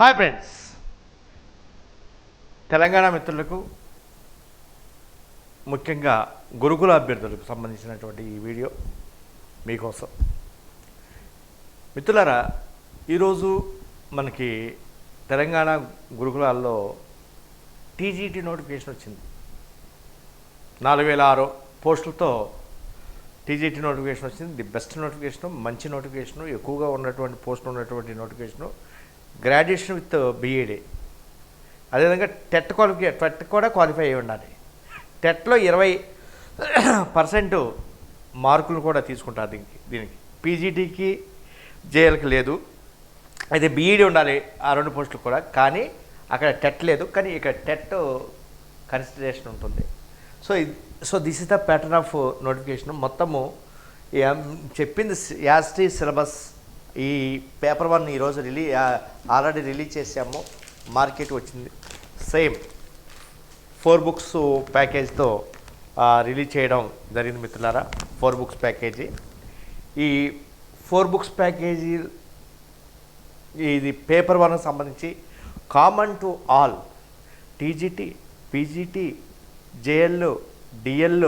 Hi friends Telangana మిత్రులకు ముఖ్యంగా గురుకుల అభ్యర్థులకు సంబంధించినటువంటి ఈ వీడియో మీకోసం. మిత్రులారా ఈరోజు మనకి తెలంగాణ గురుకులాల్లో టీజీటీ నోటిఫికేషన్ వచ్చింది. నాలుగు వేల ఆరు పోస్టులతో టీజీటీ నోటిఫికేషన్ వచ్చింది. ది బెస్ట్ నోటిఫికేషన్ మంచి నోటిఫికేషన్ ఎక్కువగా ఉన్నటువంటి పోస్టులు ఉన్నటువంటి నోటిఫికేషను గ్రాడ్యుయేషన్ విత్ బీఈడి అదేవిధంగా టెట్ క్వాలిఫై టెట్ కూడా క్వాలిఫై అయి ఉండాలి. టెట్లో ఇరవై పర్సెంట్ మార్కులు కూడా తీసుకుంటారు దీనికి దీనికి. పీజీటీకి జేఎల్కి లేదు. అయితే బీఈడి ఉండాలి ఆ రెండు పోస్టులు కూడా. కానీ అక్కడ టెట్ లేదు. కానీ ఇక్కడ టెట్ కన్సిడరేషన్ ఉంటుంది. So so this is the pattern of notification మొత్తము చెప్పింది యాస్టీ సిలబస్ ఈ పేపర్ వన్ ఈరోజు రిలీ ఆల్రెడీ రిలీజ్ చేసాము. మార్కెట్ వచ్చింది. సేమ్ ఫోర్ బుక్స్ ప్యాకేజ్తో రిలీజ్ చేయడం జరిగింది మిత్రులారా. Four books package. ఈ ఫోర్ బుక్స్ ప్యాకేజీ ఇది పేపర్ వన్కి సంబంధించి common to all TGT PGT JL DL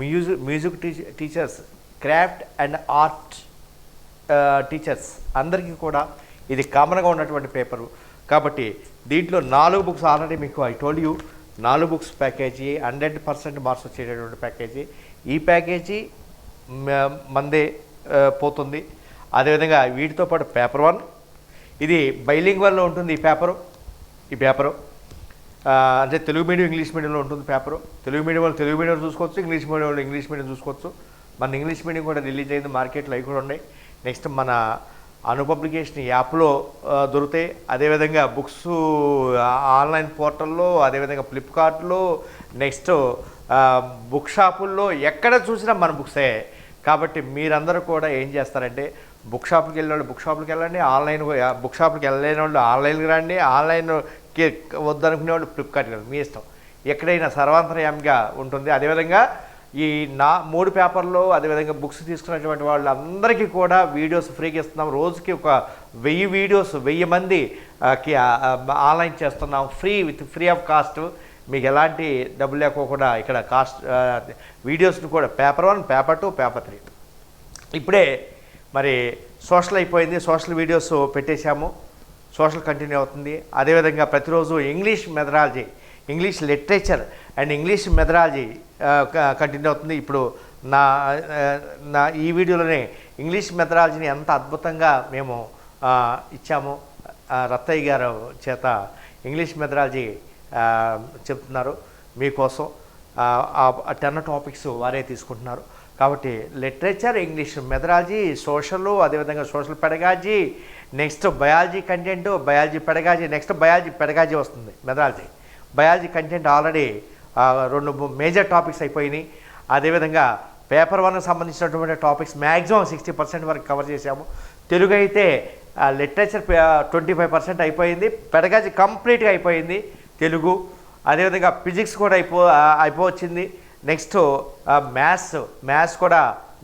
music music teachers craft and art teachers అందరికీ కూడా ఇది కామన్గా ఉన్నటువంటి పేపరు కాబట్టి దీంట్లో నాలుగు బుక్స్ ఆల్రెడీ మీకు ఐ టోల్ యూ నాలుగు books package hundred percent marks వచ్చేటటువంటి ప్యాకేజీ ఈ ప్యాకేజీ మందే పోతుంది. అదేవిధంగా వీటితో పాటు పేపర్ వన్ ఇది బైలింగ్ వన్లో ఉంటుంది ఈ పేపరు ఈ పేపరు అంటే తెలుగు మీడియం ఇంగ్లీష్ మీడియంలో ఉంటుంది పేపరు తెలుగు మీడియం వాళ్ళు తెలుగు మీడియం చూసుకోవచ్చు ఇంగ్లీష్ మీడియం వాళ్ళు ఇంగ్లీష్ మీడియం చూసుకోవచ్చు. మన ఇంగ్లీష్ మీడియం కూడా రిలీజ్ అయింది మార్కెట్లో అవి కూడా ఉన్నాయి. నెక్స్ట్ మన అను పబ్లికేషన్ యాప్లో దొరుకుతాయి అదేవిధంగా బుక్స్ ఆన్లైన్ పోర్టల్లో అదేవిధంగా ఫ్లిప్కార్ట్లో నెక్స్ట్ బుక్ షాపుల్లో ఎక్కడ చూసినా మన బుక్సే. కాబట్టి మీరందరూ కూడా ఏం చేస్తారంటే బుక్ షాప్కి వెళ్ళిన వాళ్ళు బుక్ షాప్కి వెళ్ళండి ఆన్లైన్ బుక్ షాప్కి వెళ్ళలేని వాళ్ళు ఆన్లైన్కి రండి ఆన్లైన్కి వద్దనుకునే వాళ్ళు ఫ్లిప్కార్ట్కి మీ ఇష్టం. ఎక్కడైనా సర్వాంతర్యంగా ఉంటుంది. అదేవిధంగా ఈ నా మూడు పేపర్లో అదేవిధంగా బుక్స్ తీసుకున్నటువంటి వాళ్ళందరికీ కూడా వీడియోస్ ఫ్రీగా ఇస్తున్నాం. రోజుకి ఒక వెయ్యి వీడియోస్ వెయ్యి మంది ఆన్లైన్ చేస్తున్నాం. Free with free of cost. మీకు ఎలాంటి డబ్బులు లేకోకుండా ఇక్కడ కాస్ట్ వీడియోస్ని కూడా paper one paper two paper three. ఇప్పుడే మరి సోషల్ అయిపోయింది. సోషల్ వీడియోస్ పెట్టేశాము. సోషల్ కంటిన్యూ అవుతుంది. అదేవిధంగా ప్రతిరోజు English methodology English literature and English methodology continue అవుతుంది. ఇప్పుడు నా నా ఈ వీడియోలోనే ఇంగ్లీష్ మెథడాలజీని ఎంత అద్భుతంగా మేము ఇచ్చాము. రత్తయ్య గారు చేత ఇంగ్లీష్ మెథడాలజీ చెప్తున్నారు మీకోసం. ఆ టెన్ టాపిక్స్ వారే తీసుకుంటున్నారు. కాబట్టి లిటరేచర్ ఇంగ్లీష్ మెథడాలజీ సోషల్ అదేవిధంగా social pedagogy next biology content biology pedagogy next biology pedagogy వస్తుంది మెథడాలజీ. బయాలజీ కంటెంట్ ఆల్రెడీ రెండు మేజర్ టాపిక్స్ అయిపోయినాయి. అదేవిధంగా పేపర్ వన్కి సంబంధించినటువంటి టాపిక్స్ మ్యాక్సిమం సిక్స్టీ పర్సెంట్ వరకు కవర్ చేశాము. తెలుగు అయితే లిటరేచర్ ట్వంటీ ఫైవ్ పర్సెంట్ అయిపోయింది. పెడగాజీ కంప్లీట్గా అయిపోయింది తెలుగు. అదేవిధంగా ఫిజిక్స్ కూడా అయిపో అయిపోవచ్చింది. నెక్స్ట్ మ్యాథ్స్ మ్యాథ్స్ కూడా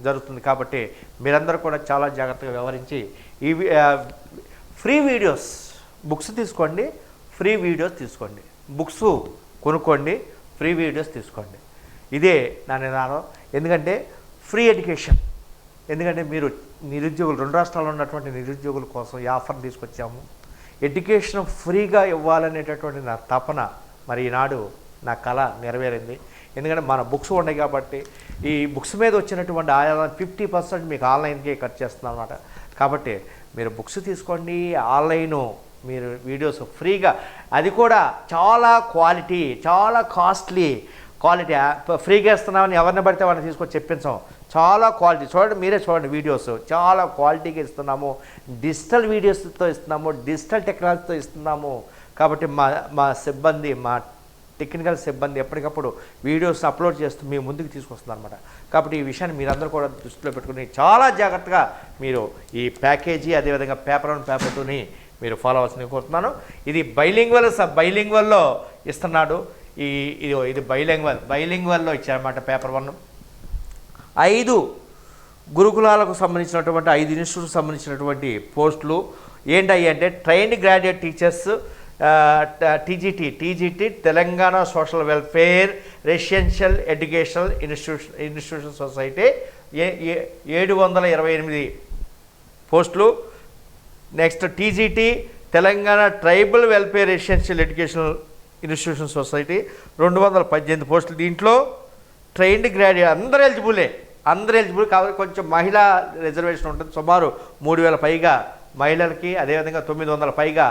జరుగుతుంది కాబట్టి మీరందరూ కూడా చాలా జాగ్రత్తగా వ్యవహరించి ఈ ఫ్రీ వీడియోస్ బుక్స్ తీసుకోండి ఫ్రీ వీడియోస్ తీసుకోండి. బుక్స్ కొనుక్కోండి ఫ్రీ వీడియోస్ తీసుకోండి. ఇదే నా నిదానం ఎందుకంటే ఫ్రీ ఎడ్యుకేషన్. ఎందుకంటే మీరు నిరుద్యోగులు రెండు రాష్ట్రాల్లో ఉన్నటువంటి నిరుద్యోగుల కోసం ఈ ఆఫర్ తీసుకొచ్చాము. ఎడ్యుకేషన్ ఫ్రీగా ఇవ్వాలనేటటువంటి నా తపన మరి ఈనాడు నా కళ నెరవేరింది. ఎందుకంటే మన బుక్స్ ఉన్నాయి కాబట్టి ఈ బుక్స్ మీద వచ్చినటువంటి ఆదాయం ఫిఫ్టీ పర్సెంట్ మీకు ఆన్లైన్కే కట్ చేస్తున్నాం అనమాట కాబట్టి మీరు బుక్స్ తీసుకోండి ఆన్లైను మీరు వీడియోస్ ఫ్రీగా. అది కూడా చాలా క్వాలిటీ చాలా కాస్ట్లీ క్వాలిటీ. ఫ్రీగా ఇస్తున్నామని ఎవరిని పడితే వాళ్ళని తీసుకొచ్చి చెప్పించాం. చాలా క్వాలిటీ. చూడండి మీరే చూడండి వీడియోస్. చాలా క్వాలిటీగా ఇస్తున్నాము. డిజిటల్ వీడియోస్తో ఇస్తున్నాము. డిజిటల్ టెక్నాలజీతో ఇస్తున్నాము. కాబట్టి మా మా సిబ్బంది మా టెక్నికల్ సిబ్బంది ఎప్పటికప్పుడు వీడియోస్ అప్లోడ్ చేస్తూ మీ ముందుకు తీసుకొస్తుందన్నమాట. కాబట్టి ఈ విషయాన్ని మీరందరూ కూడా దృష్టిలో పెట్టుకుని చాలా జాగ్రత్తగా మీరు ఈ ప్యాకేజీ అదేవిధంగా పేపర్ వన్ పేపర్తోని మీరు ఫాలో అవ్వాల్సింది కోరుతున్నాను. ఇది బైలింగ్వల్ బైలింగ్వల్లో ఇస్తున్నాడు. ఈ ఇది ఇది బైలింగ్వల్ బైలింగ్వల్లో ఇచ్చారన్నమాట పేపర్ వన్ ఐదు గురుకులాలకు సంబంధించినటువంటి ఐదు ఇన్స్టిట్యూట్ సంబంధించినటువంటి పోస్టులు. ఏంటయ్యి అంటే trained graduate teachers TGT TGT Telangana social welfare residential educational institution institution society ఏ ఏ- ఏడు వందల ఇరవై ఎనిమిది పోస్టులు. Next TGT Telangana tribal welfare residential educational institution society రెండు వందల పద్దెనిమిది పోస్టులు. దీంట్లో ట్రైన్డ్ గ్రాడ్యుయేట్ అందరూ ఎలిజిబులే అందరు ఎలిజిబుల్ కాబట్టి కొంచెం మహిళా రిజర్వేషన్ ఉంటుంది. సుమారు మూడు వేల పైగా మహిళలకి అదేవిధంగా తొమ్మిది వందల పైగా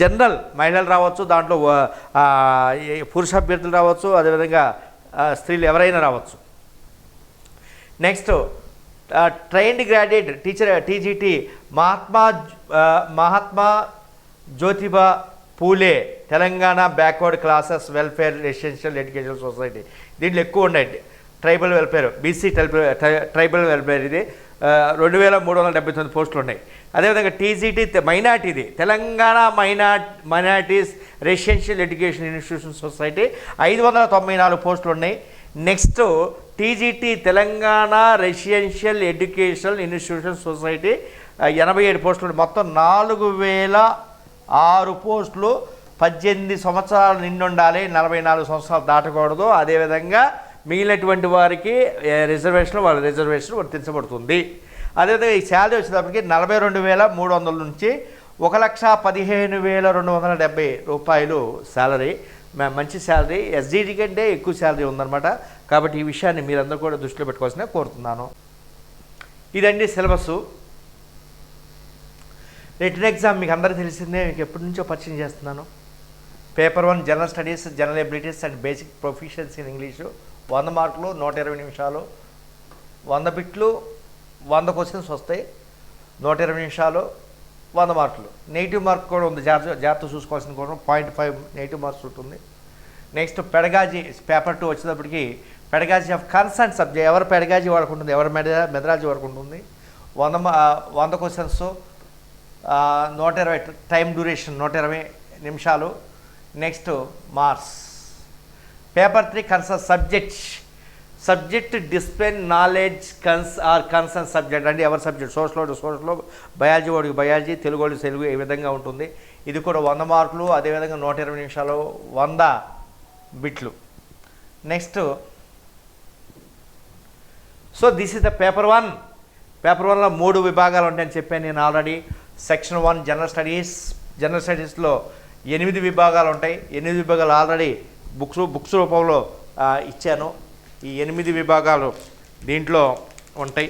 జనరల్ మహిళలు రావచ్చు. దాంట్లో పురుష అభ్యర్థులు రావచ్చు. అదేవిధంగా స్త్రీలు ఎవరైనా రావచ్చు. Next trained graduate teacher TGT Mahatma Mahatma Jyotiba Phule Telangana backward classes welfare residential education society. దీంట్లో ఎక్కువ ఉన్నాయి. Tribal welfare BC tribal welfare ఇది. రెండు వేల మూడు వందల డెబ్బై తొమ్మిది పోస్టులు ఉన్నాయి. అదేవిధంగా టీజీటీ మైనార్టీది. తెలంగాణ మైనా minorities residential education institution society ఐదు వందల తొంభై నాలుగు పోస్టులు ఉన్నాయి. Next TGT Telangana residential educational institution society ఎనభై ఏడు పోస్టులు మొత్తం నాలుగు వేల ఆరు పోస్టులు పద్దెనిమిది సంవత్సరాలు నిండుండాలి నలభై నాలుగు సంవత్సరాలు దాటకూడదు. అదేవిధంగా మిగిలినటువంటి వారికి రిజర్వేషన్ వాళ్ళ రిజర్వేషన్ వర్తించబడుతుంది. అదేవిధంగా ఈ శాలరీ వచ్చేటప్పటికి నలభై రెండు వేల మూడు వందల నుంచి ఒక లక్ష పదిహేను వేల రెండు వందల డెబ్బై రూపాయలు శాలరీ. మంచి శాలరీ. ఎస్జీడీ కంటే ఎక్కువ శాలరీ ఉందన్నమాట. కాబట్టి ఈ విషయాన్ని మీరందరూ కూడా దృష్టిలో పెట్టుకోవాల్సిన కోరుతున్నాను. ఇదండి సిలబస్సు. రిటర్న్ ఎగ్జామ్ మీకు అందరికీ తెలిసిందే మీకు ఎప్పటి నుంచో పరిచయం చేస్తున్నాను. Paper one general studies general abilities and basic proficiency in English. వంద మార్కులు నూట ఇరవై నిమిషాలు. వంద బిట్లు వంద క్వశ్చన్స్ వస్తాయి. నూట ఇరవై నిమిషాలు వంద మార్కులు. నెగిటివ్ మార్క్ కూడా ఉంది జాగ్రత్త జాగ్రత్త చూసుకోవాల్సిన కూడా పాయింట్ ఫైవ్ నెగిటివ్ మార్క్స్ ఉంటుంది. నెక్స్ట్ పెడగాజీ పేపర్ టూ వచ్చేటప్పటికి పెడగాజీ ఆఫ్ కన్సర్న్ సబ్జెక్ట్. ఎవరు పెడగాజీ వరకు ఉంటుంది ఎవరు మెడ మెదరాజీ వరకు ఉంటుంది వంద మా- వంద క్వశ్చన్స్. నూట ఇరవై టైం డ్యూరేషన్ నూట ఇరవై నిమిషాలు. Next Mars paper three concern subject. Subject discipline knowledge కన్స్ or concern subject. అంటే ఎవరి సబ్జెక్ట్? సోషల్ వాడు సోషల్ బయాలజీ వాడికి బయాలజీ తెలుగు వాడికి తెలుగు ఈ విధంగా ఉంటుంది. ఇది కూడా వంద మార్కులు అదేవిధంగా నూట ఇరవై నిమిషాలు వంద బిట్లు. Next. So this is the paper one. Paper వన్లో మూడు విభాగాలు ఉంటాయని చెప్పాను నేను already. Section one general studies general స్టడీస్లో ఎనిమిది విభాగాలు ఉంటాయి. ఎనిమిది విభాగాలు ఆల్రెడీ బుక్స్ బుక్స్ రూపంలో ఇచ్చాను. ఈ ఎనిమిది విభాగాలు దీంట్లో ఉంటాయి.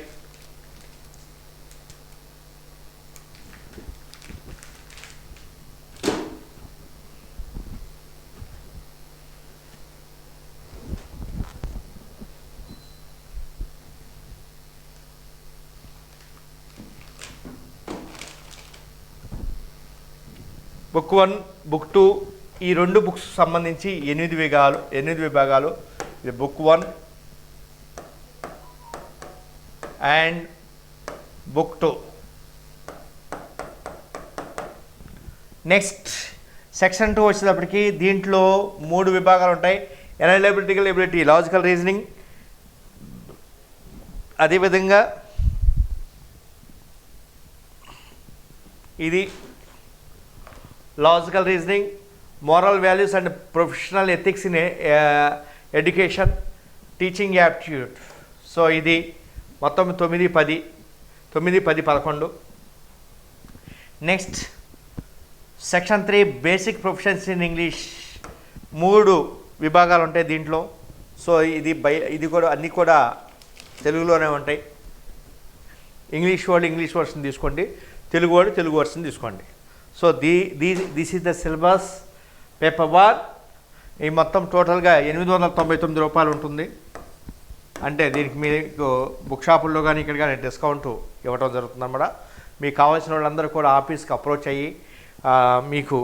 బుక్ వన్ బుక్ టూ ఈ రెండు బుక్స్ సంబంధించి ఎనిమిది విభాగాలు ఎనిమిది విభాగాలు. ఇది book one and book two. Next section two వచ్చేటప్పటికి దీంట్లో మూడు విభాగాలు ఉంటాయి. ఎనలబిలిటికల్ ఎబిలిటీ లాజికల్ రీజనింగ్ అదేవిధంగా ఇది logical reasoning moral values and professional ethics in education teaching aptitude. So ఇది మొత్తం తొమ్మిది పది తొమ్మిది పది పదకొండు. Next section three basic professions in English. మూడు విభాగాలు ఉంటాయి దీంట్లో. సో ఇది బై ఇది కూడా అన్నీ కూడా తెలుగులోనే ఉంటాయి. ఇంగ్లీష్ వర్డ్ ఇంగ్లీష్ వర్షన్ తీసుకోండి. తెలుగు వర్డ్ తెలుగు వర్షన్ తీసుకోండి. సో దీ దీ this is the syllabus paper one ఈ మొత్తం టోటల్గా ఎనిమిది వందల తొంభై తొమ్మిది రూపాయలు ఉంటుంది. అంటే దీనికి మీకు బుక్ షాపుల్లో కానీ ఇక్కడ కానీ డిస్కౌంట్ ఇవ్వడం జరుగుతుందన్నమాట. మీకు కావాల్సిన వాళ్ళందరూ కూడా ఆఫీస్కి అప్రోచ్ అయ్యి మీకు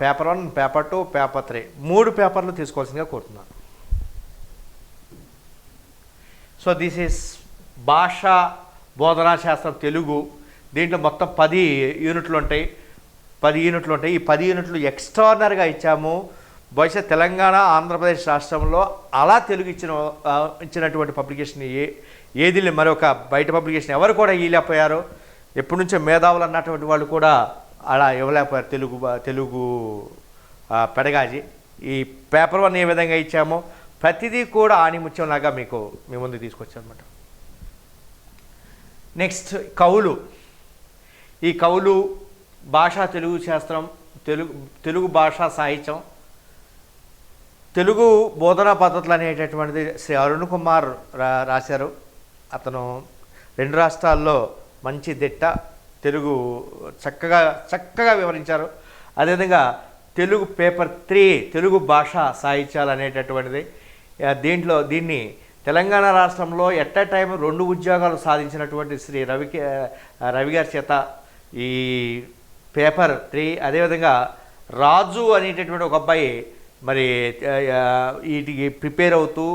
paper one paper two paper three మూడు పేపర్లు తీసుకోవాల్సిందిగా కోరుతున్నాను. సో దిస్ ఈస్ భాషా బోధనా శాస్త్రం తెలుగు. దీంట్లో మొత్తం పది యూనిట్లు ఉంటాయి. పది యూనిట్లు ఉంటాయి. ఈ పది యూనిట్లు ఎక్స్ట్రాడినరీగా ఇచ్చాము. బహుశా తెలంగాణ ఆంధ్రప్రదేశ్ రాష్ట్రంలో అలా తెలుగు ఇచ్చిన ఇచ్చినటువంటి పబ్లికేషన్ ఏ ఏది మరొక బయట పబ్లికేషన్ ఎవరు కూడా ఇవ్వలేకపోయారు ఎప్పటి నుంచో మేధావులు అన్నటువంటి వాళ్ళు కూడా అలా ఇవ్వలేకపోయారు. తెలుగు తెలుగు పెడగాజి. ఈ పేపర్ వన్ ఏ విధంగా ఇచ్చామో? ప్రతిదీ కూడా ఆణిముత్యంలాగా మీకు మీ ముందు తీసుకొచ్చానమాట. నెక్స్ట్ కవులు. ఈ కవులు భాషా తెలుగు శాస్త్రం తెలుగు తెలుగు భాషా సాహిత్యం తెలుగు బోధనా పద్ధతులు అనేటటువంటిది శ్రీ అరుణ్ కుమార్ రా రాశారు. అతను రెండు రాష్ట్రాల్లో మంచి దిట్ట తెలుగు చక్కగా చక్కగా వివరించారు. అదేవిధంగా తెలుగు పేపర్ త్రీ తెలుగు భాష సాహిత్యాలు అనేటటువంటిది దీంట్లో దీన్ని తెలంగాణ రాష్ట్రంలో ఎట్ ఎ టైం రెండు ఉద్యోగాలు సాధించినటువంటి శ్రీ రవికి ఆ, రవి గారి చేత ఈ పేపర్ త్రీ అదేవిధంగా రాజు అనేటటువంటి ఒక అబ్బాయి మరి వీటికి ప్రిపేర్ అవుతూ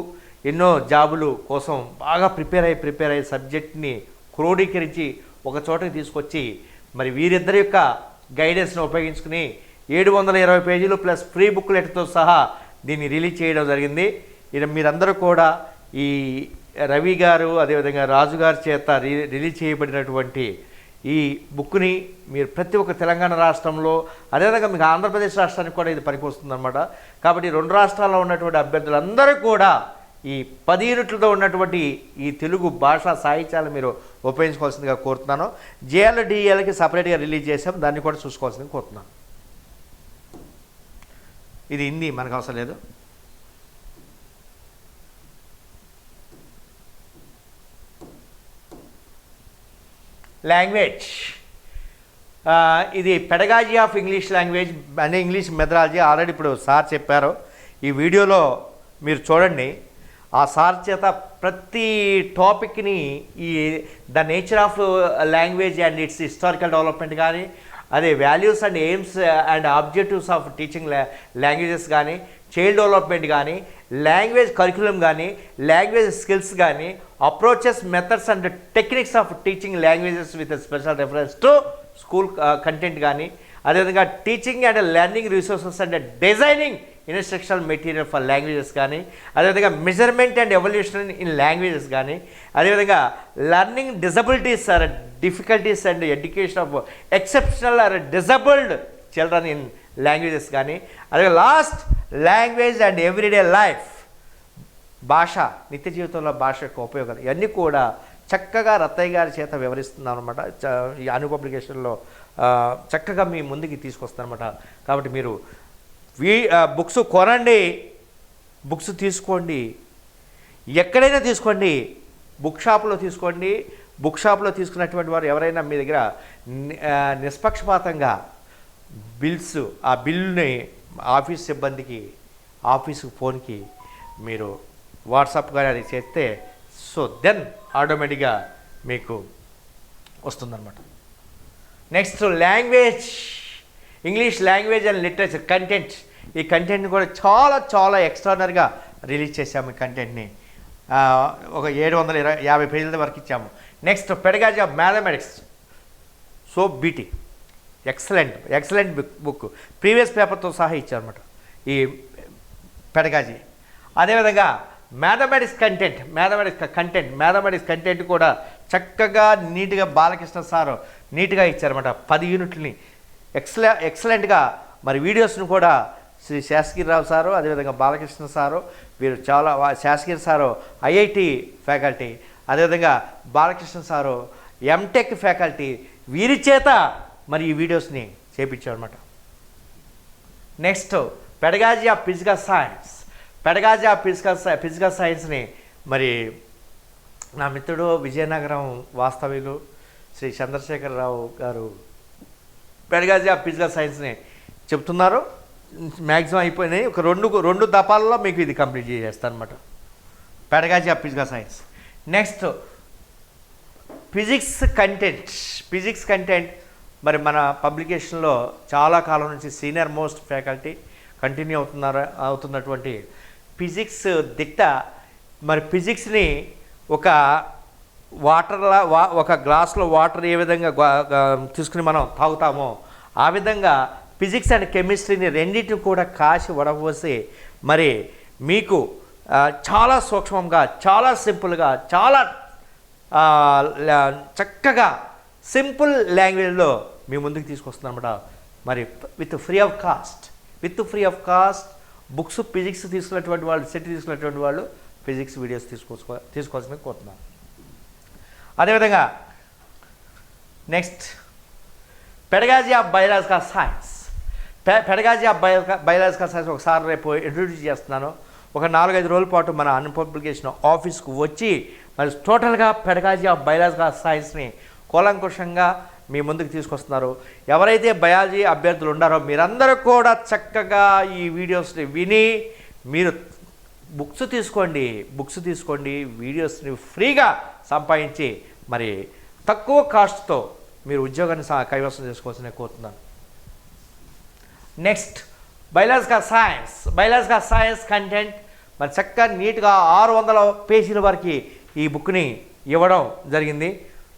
ఎన్నో జాబులు కోసం బాగా ప్రిపేర్ అయ్యి ప్రిపేర్ అయ్యే సబ్జెక్ట్ని క్రోడీకరించి ఒక చోటకి తీసుకొచ్చి మరి వీరిద్దరి యొక్క గైడెన్స్ను ఉపయోగించుకుని ఏడు వందల ఇరవై పేజీలు ప్లస్ ఫ్రీ బుక్లెట్తో సహా దీన్ని రిలీజ్ చేయడం జరిగింది. ఇది మీరందరూ కూడా ఈ రవి గారు అదేవిధంగా రాజు గారి చేత రి రిలీజ్ చేయబడినటువంటి ఈ బుక్ని మీరు ప్రతి ఒక్క తెలంగాణ రాష్ట్రంలో అదేవిధంగా మీకు ఆంధ్రప్రదేశ్ రాష్ట్రానికి కూడా ఇది పనికొస్తుందన్నమాట. కాబట్టి రెండు రాష్ట్రాల్లో ఉన్నటువంటి అభ్యర్థులందరూ కూడా ఈ పది యూనిట్లతో ఉన్నటువంటి ఈ తెలుగు భాషా సాహిత్యాలు మీరు ఉపయోగించుకోవాల్సిందిగా కోరుతున్నాను. జేఎల్ డిఎల్కి సపరేట్గా రిలీజ్ చేసాం దాన్ని కూడా చూసుకోవాల్సిందిగా కోరుతున్నాను. ఇది హిందీ మనకు అవసరం లేదు. లాంగ్వేజ్. ఇది పెడగాజీ ఆఫ్ ఇంగ్లీష్ లాంగ్వేజ్ అనే ఇంగ్లీష్ మెథడాలజీ ఆల్రెడీ ఇప్పుడు సార్ చెప్పారు. ఈ వీడియోలో మీరు చూడండి. ఆ సార్ చేత ప్రతి టాపిక్ని ఈ the nature of language and its historical development కానీ అదే values and aims and objectives of teaching languages కానీ చైల్డ్ డెవలప్మెంట్ కానీ లాంగ్వేజ్ కరికులం కానీ లాంగ్వేజ్ స్కిల్స్ కానీ approaches methods and techniques of teaching languages with special reference to school content కానీ అదేవిధంగా teaching and learning resources and designing instructional material for languages కానీ అదేవిధంగా measurement and evaluation in languages కానీ అదేవిధంగా learning disabilities or difficulties and education of exceptional or disabled children in languages కానీ అదే last language and everyday life భాష నిత్య జీవితంలో భాష యొక్క ఉపయోగాలు. ఇవన్నీ కూడా చక్కగా రత్తయ్య గారి చేత వివరిస్తున్నాను అనమాట ఈ అను పబ్లికేషన్లో చక్కగా మీ ముందుకి తీసుకొస్తానమాట కాబట్టి మీరు వీ బుక్స్ కొనండి. బుక్స్ తీసుకోండి. ఎక్కడైనా తీసుకోండి. బుక్ షాప్లో తీసుకోండి. బుక్ షాప్లో తీసుకున్నటువంటి వారు ఎవరైనా మీ దగ్గర నిష్పక్షపాతంగా బిల్స్ ఆ బిల్ని ఆఫీస్ సిబ్బందికి ఆఫీసు ఫోన్కి మీరు వాట్సాప్ కానీ చేస్తే సో దెన్ ఆటోమేటిక్గా మీకు వస్తుందన్నమాట. Next language English language and literature content ఈ కంటెంట్ని కూడా చాలా చాలా ఎక్స్ట్రానర్గా రిలీజ్ చేశాము ఈ కంటెంట్ని ఒక ఏడు వందల ఇరవై యాభై పేజీల వరకు ఇచ్చాము. Next pedagogy of mathematics so BT excellent excellent book book previous పేపర్తో సహా ఇచ్చారన్నమాట. ఈ పెడగాజీ. అదేవిధంగా mathematics content mathematics content mathematics content కూడా చక్కగా నీట్గా బాలకృష్ణ సారు నీట్గా ఇచ్చారన్నమాట. పది యూనిట్లని. ఎక్సలె ఎక్సలెంట్గా మరి వీడియోస్ను కూడా శ్రీ శాసగిరిరావు సారు అదేవిధంగా బాలకృష్ణ సారు వీరు చాలా శాసగిరి సారు ఐఐటి ఫ్యాకల్టీ అదేవిధంగా బాలకృష్ణ సారు ఎంటెక్ ఫ్యాకల్టీ వీరి చేత మరి ఈ వీడియోస్ని చేపించారన్నమాట. Next pedagogy of physical science pedagogy of physical Sye physical సైన్స్ని మరి నా మిత్రుడు విజయనగరం వాస్తవ్యులు శ్రీ చంద్రశేఖరరావు గారు పెడగాజీ ఆఫ్ ఫిజికల్ సైన్స్ని చెప్తున్నారు. మ్యాక్సిమం అయిపోయినాయి. ఒక రెండు రెండు దపాల్లో మీకు ఇది కంప్లీట్ చేసేస్తాను అనమాట pedagogy of physical science next physics content physics content మరి మన పబ్లికేషన్లో చాలా కాలం నుంచి సీనియర్ మోస్ట్ ఫ్యాకల్టీ కంటిన్యూ అవుతున్నారు అవుతున్నటువంటి ఫిజిక్స్ దిట్ట మరి ఫిజిక్స్ని ఒక వాటర్లా వా ఒక గ్లాస్లో వాటర్ ఏ విధంగా తీసుకుని మనం తాగుతామో ఆ విధంగా ఫిజిక్స్ అండ్ కెమిస్ట్రీని రెండింటిని కూడా కాసి వడపోసి మరి మీకు చాలా సూక్ష్మంగా చాలా సింపుల్గా చాలా చక్కగా సింపుల్ లాంగ్వేజ్లో మీ ముందుకు తీసుకొస్తున్నాను అనమాట మరి with free of cost with free of cost books physics తీసుకున్నటువంటి వాళ్ళు సెట్ తీసుకున్నటువంటి వాళ్ళు ఫిజిక్స్ వీడియోస్ తీసుకో తీసుకోవాల్సిన కోరుతున్నాను. అదేవిధంగా next pedagogy of biological science pedagogy of bio biological science ఒకసారి రేపు ఇంట్రడ్యూస్ చేస్తున్నాను. ఒక నాలుగైదు రోజుల పాటు మన అన్పబ్లికేషన్ ఆఫీస్కు వచ్చి మరి టోటల్గా పెడగాజీ ఆఫ్ బయలాజికల్ సైన్స్ని కూలంకుషంగా మీ ముందుకు తీసుకొస్తున్నారు. ఎవరైతే బయాలజీ అభ్యర్థులు ఉన్నారో మీరందరూ కూడా చక్కగా ఈ వీడియోస్ని విని మీరు బుక్స్ తీసుకోండి బుక్స్ తీసుకోండి వీడియోస్ని ఫ్రీగా సంపాదించి మరి తక్కువ కాస్ట్తో మీరు ఉద్యోగాన్ని కైవసం చేసుకోవాల్సిన కోరుతున్నాను. Next biological science biological science content మరి చక్కగా నీట్గా ఆరు వందల పేజీల వరకు ఈ బుక్ని ఇవ్వడం జరిగింది.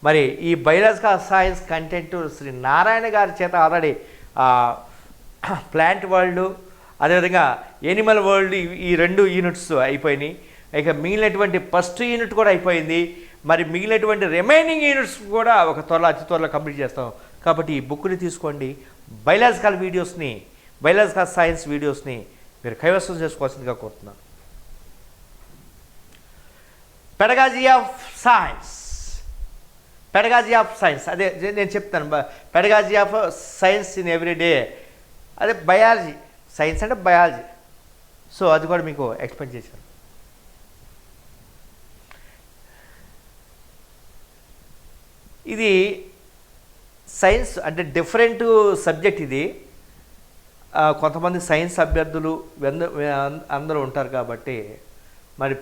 మరి ఈ biological science content Shri Narayana గారి చేత ఆల్రెడీ ప్లాంట్ వరల్డ్ అదేవిధంగా ఎనిమల్ వరల్డ్ ఈ- రెండు యూనిట్స్ అయిపోయినాయి. ఇక మిగిలినటువంటి ఫస్ట్ యూనిట్ కూడా అయిపోయింది. మరి మిగిలినటువంటి రిమైనింగ్ యూనిట్స్ కూడా ఒక త్వరలో అతి త్వరలో కంప్లీట్ చేస్తాం. కాబట్టి ఈ బుక్ని తీసుకోండి. బయలాజికల్ వీడియోస్ని బయలాజికల్ సైన్స్ వీడియోస్ని మీరు కైవసం చేసుకోవాల్సిందిగా కోరుతున్నాను. Pedagogy of science. Pedagogy of science అదే నేను చెప్తాను pedagogy of science in every day అదే బయాలజీ సైన్స్ అంటే బయాలజీ సో అది కూడా మీకు ఎక్స్ప్లెయిన్ చేశాను. ఇది సైన్స్ అంటే డిఫరెంట్ సబ్జెక్ట్ ఇది. కొంతమంది సైన్స్ అభ్యర్థులు అందరూ ఉంటారు కాబట్టి మరి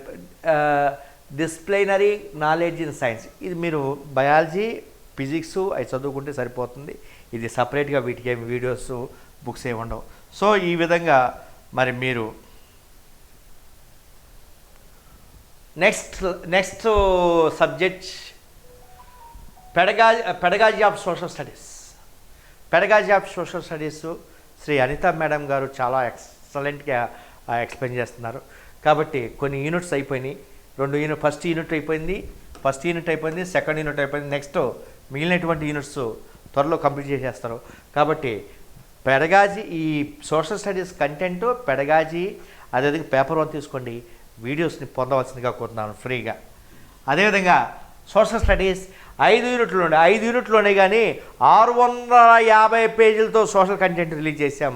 డిస్ప్లైనరీ నాలెడ్జ్ ఇన్ సైన్స్ ఇది మీరు బయాలజీ ఫిజిక్స్ అవి చదువుకుంటే సరిపోతుంది. ఇది సపరేట్గా వీటికి ఏమి వీడియోస్ బుక్స్ ఏమి ఉండవు. సో ఈ విధంగా మరి మీరు next next subject pedagogy pedagogy of social studies pedagogy of social studies Shri Anitha madam గారు చాలా ఎక్సలెంట్గా ఎక్స్ప్లెయిన్ చేస్తున్నారు. కాబట్టి కొన్ని యూనిట్స్ అయిపోయినాయి. రెండు యూనిట్ ఫస్ట్ యూనిట్ అయిపోయింది ఫస్ట్ యూనిట్ అయిపోయింది సెకండ్ యూనిట్ అయిపోయింది. నెక్స్ట్ మిగిలినటువంటి యూనిట్స్ త్వరలో కంప్లీట్ చేసేస్తారు. కాబట్టి పెడగాజీ ఈ సోషల్ స్టడీస్ కంటెంట్ పెడగాజీ అదేవిధంగా పేపర్ వన్ తీసుకోండి. వీడియోస్ని పొందవలసిందిగా కోరుతున్నాను ఫ్రీగా. అదేవిధంగా సోషల్ స్టడీస్ ఐదు యూనిట్లు ఐదు యూనిట్లోనే కానీ ఆరు వందల యాభై పేజీలతో సోషల్ కంటెంట్ రిలీజ్ చేశాం.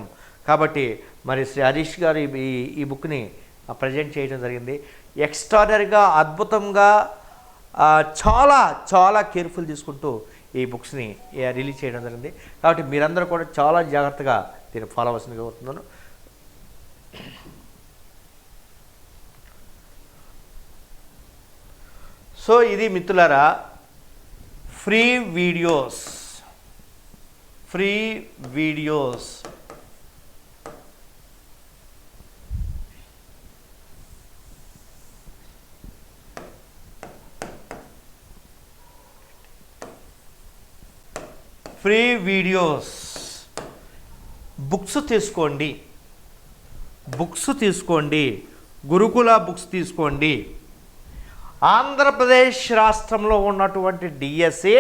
కాబట్టి మరి శ్రీ హరీష్ గారు ఈ ఈ బుక్ని ప్రజెంట్ చేయడం జరిగింది. ఎక్స్ట్రాడనరీగా అద్భుతంగా చాలా చాలా కేర్ఫుల్ తీసుకుంటూ ఈ బుక్స్ని రిలీజ్ చేయడం జరిగింది. కాబట్టి మీరందరూ కూడా చాలా జాగ్రత్తగా దీన్ని ఫాలో అవ్వాల్సిందిగా కోరుతున్నాను. సో ఇది మిత్రులారా free videos free videos free videos. Books తీసుకోండి. బుక్స్ తీసుకోండి. గురుకుల బుక్స్ తీసుకోండి. ఆంధ్రప్రదేశ్ రాష్ట్రంలో ఉన్నటువంటి డిఎస్సి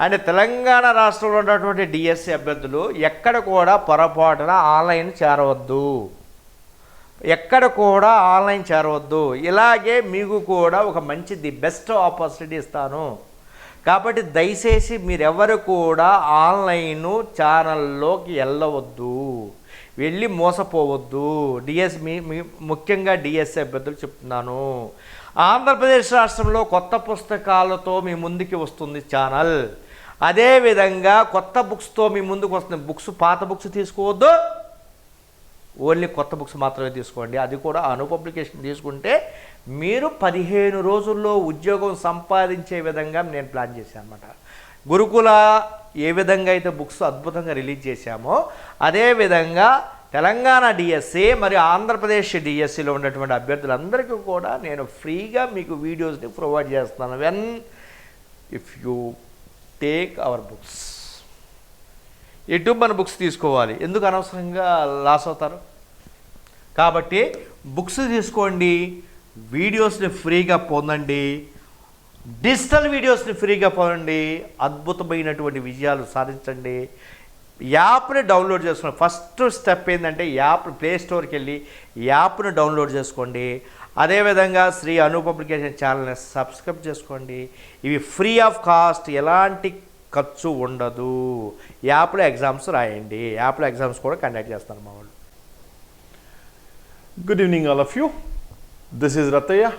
అండ్ తెలంగాణ రాష్ట్రంలో ఉన్నటువంటి డిఎస్సి అభ్యర్థులు ఎక్కడ కూడా పొరపాటున ఆన్లైన్ చేరవద్దు. ఎక్కడ కూడా ఆన్లైన్ చేరవద్దు. ఇలాగే మీకు కూడా ఒక మంచి ది బెస్ట్ ఆపర్చునిటీ ఇస్తాను. కాబట్టి దయచేసి మీరెవరు కూడా ఆన్లైన్ ఛానల్లోకి వెళ్ళవద్దు. వెళ్ళి మోసపోవద్దు. డిఎస్ మీ ముఖ్యంగా డిఎస్సి అభ్యర్థులు చెప్తున్నాను. ఆంధ్రప్రదేశ్ రాష్ట్రంలో కొత్త పుస్తకాలతో మీ ముందుకి వస్తుంది ఛానల్. అదేవిధంగా కొత్త బుక్స్తో మీ ముందుకు వస్తుంది బుక్స్ పాత బుక్స్ తీసుకోవద్దు. ఓన్లీ కొత్త బుక్స్ మాత్రమే తీసుకోండి. అది కూడా అను పబ్లికేషన్ తీసుకుంటే మీరు పదిహేను రోజుల్లో ఉద్యోగం సంపాదించే విధంగా నేను ప్లాన్ చేశాను అనమాట గురుకుల ఏ విధంగా అయితే బుక్స్ అద్భుతంగా రిలీజ్ చేశామో అదేవిధంగా తెలంగాణ డిఎస్సి మరియు ఆంధ్రప్రదేశ్ డిఎస్సిలో ఉన్నటువంటి అభ్యర్థులందరికీ కూడా నేను ఫ్రీగా మీకు వీడియోస్ని ప్రొవైడ్ చేస్తున్నాను. When if you take our books ఎటు మన బుక్స్ తీసుకోవాలి. ఎందుకు అనవసరంగా లాస్ అవుతారు? కాబట్టి బుక్స్ తీసుకోండి. వీడియోస్ని ఫ్రీగా పొందండి. డిజిటల్ వీడియోస్ని ఫ్రీగా పొందండి. అద్భుతమైనటువంటి విజయాలు సాధించండి. యాప్ని డౌన్లోడ్ చేసుకోండి ఫస్ట్ స్టెప్ ఏంటంటే యాప్ ప్లే స్టోర్కి వెళ్ళి యాప్ను డౌన్లోడ్ చేసుకోండి. అదేవిధంగా శ్రీ అను పబ్లికేషన్ ఛానల్ని సబ్స్క్రైబ్ చేసుకోండి. ఇవి ఫ్రీ ఆఫ్ కాస్ట్ ఎలాంటి ఖర్చు ఉండదు. యాప్లో ఎగ్జామ్స్ రాయండి. యాప్లో ఎగ్జామ్స్ కూడా కండక్ట్ చేస్తారు మా వాళ్ళు. Good evening all of you This is Rataya,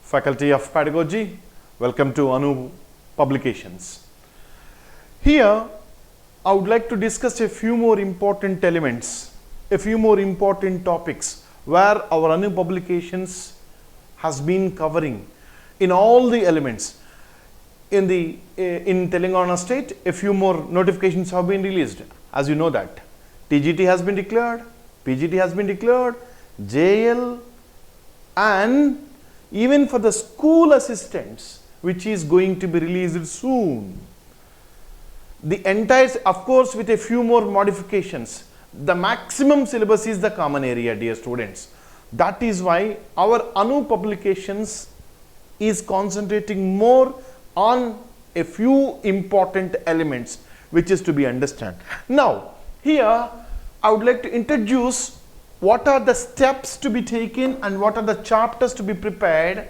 Faculty of Pedagogy. Welcome to Anu Publications. Here, I would like to discuss a few more important elements, a few more important topics where our Anu Publications has been covering in all the elements. In the eh, in Telangana state, a few more notifications have been released. As you know that TGT has been declared, PGT has been declared, JL, and even for the school assistants, which is going to be released soon. The entire, of course, with a few more modifications. The maximum syllabus is the common area, dear students. That is why our ANU publications is concentrating more on a few important elements which is to be understood. Now, here I would like to introduce what are the steps to be taken and what are the chapters to be prepared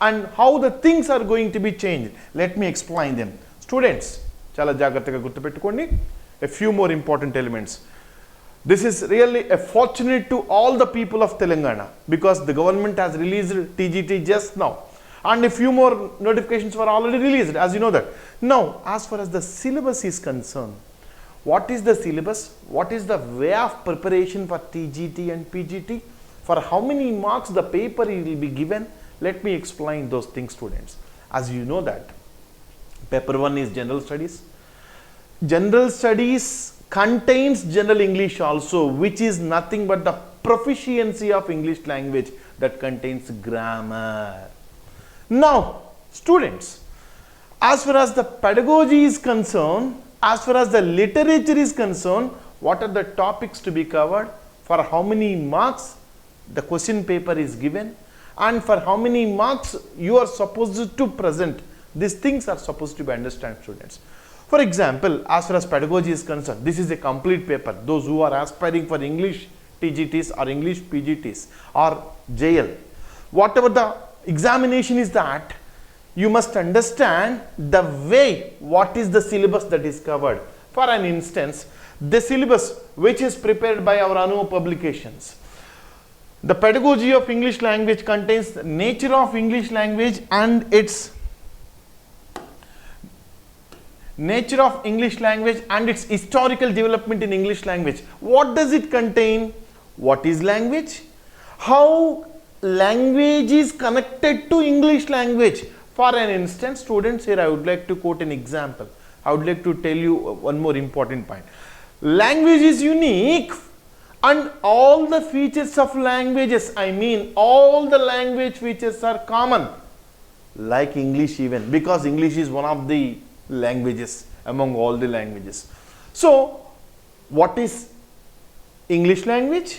and how the things are going to be changed. Let me explain them. Students, చాలా జాగ్రత్తగా గుర్తుపెట్టుకోండి a few more important elements. This is really a fortunate to all the people of Telangana because the government has released TGT just now and a few more notifications were already released as you know that. Now, as far as the syllabus is concerned, what is the syllabus? What is the way of preparation for TGT and PGT? For how many marks the paper will be given? Let me explain those things students. As you know that paper 1 is general studies general studies contains general english also which is nothing but the proficiency of english language that contains grammar now students as far as the pedagogy is concerned as far as the literature is concerned what are the topics to be covered? For how many marks the question paper is given? And for how many marks you are supposed to present? These things are supposed to be understood students. For example as far as pedagogy is concerned this is a complete paper. Those who are aspiring for english tgts or english pgts or jl whatever the examination is that you must understand the way what is the syllabus that is covered for an instance the syllabus which is prepared by our anu publications the pedagogy of English language contains the nature of English language and its nature of English language and its historical development in English language. What does it contain? What is language? How language is connected to English language? For an instance, students, here I would like to quote an example. I would like to tell you one more important point. Language is unique and all the features of languages i mean all the language features are common like english even because english is one of the languages among all the languages so what is english language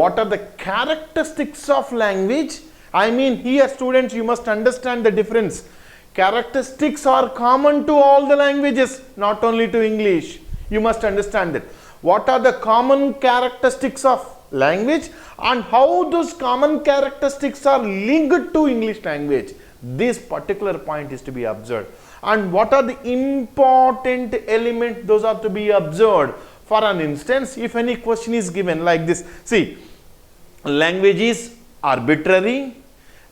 what are the characteristics of language i mean here students you must understand the difference. Characteristics are common to all the languages not only to english. You must understand that what are the common characteristics of language and how those common characteristics are linked to english language? This particular point is to be observed. And what are the important elements those are to be observed? For an instance if any question is given like this see language is arbitrary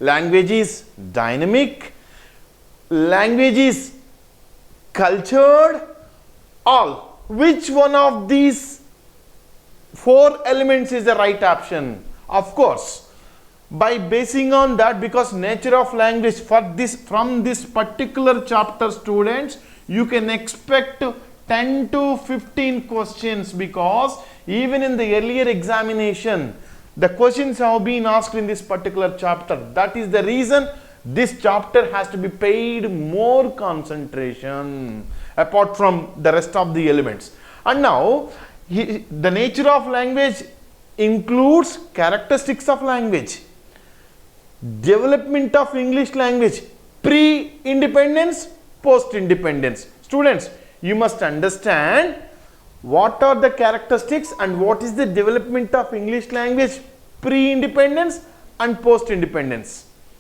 language is dynamic. Language is cultured. All. Which one of these four elements is the right option? Of course. By basing on that because nature of language for this from this particular chapter students you can expect 10 to 15 questions because even in the earlier examination the questions have been asked in this particular chapter that is the reason this chapter has to be paid more concentration apart from the rest of the elements and now he- the nature of language includes characteristics of language development of english language pre-independence, post-independence. Students, you must understand what are the characteristics and what is the development of English language pre-independence and post-independence.